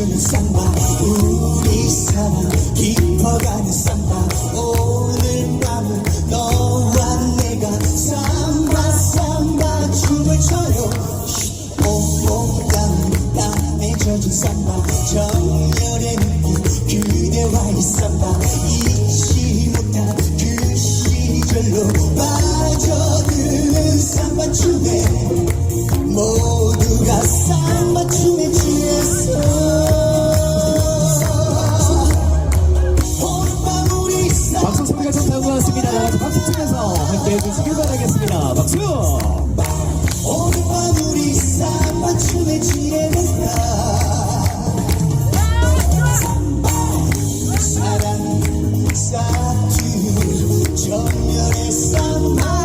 흐르는 삼바 우리 사랑 깊어가는 삼바. 오늘 밤은 너와 내가 삼바 삼바 춤을 춰요. 온몸 땀 땀에 젖은 삼바. 정열의 느낌 그대와의 삼바. 잊지 못한 그 시절로 빠져드는 삼바 춤에 모두가 삼바 네, 같이 박수 치면서 함께 해주시길 바라겠습니다. 박수! 오늘 밤 우리 삼바 춤에 취해볼까 사랑 사투 정열의 삼바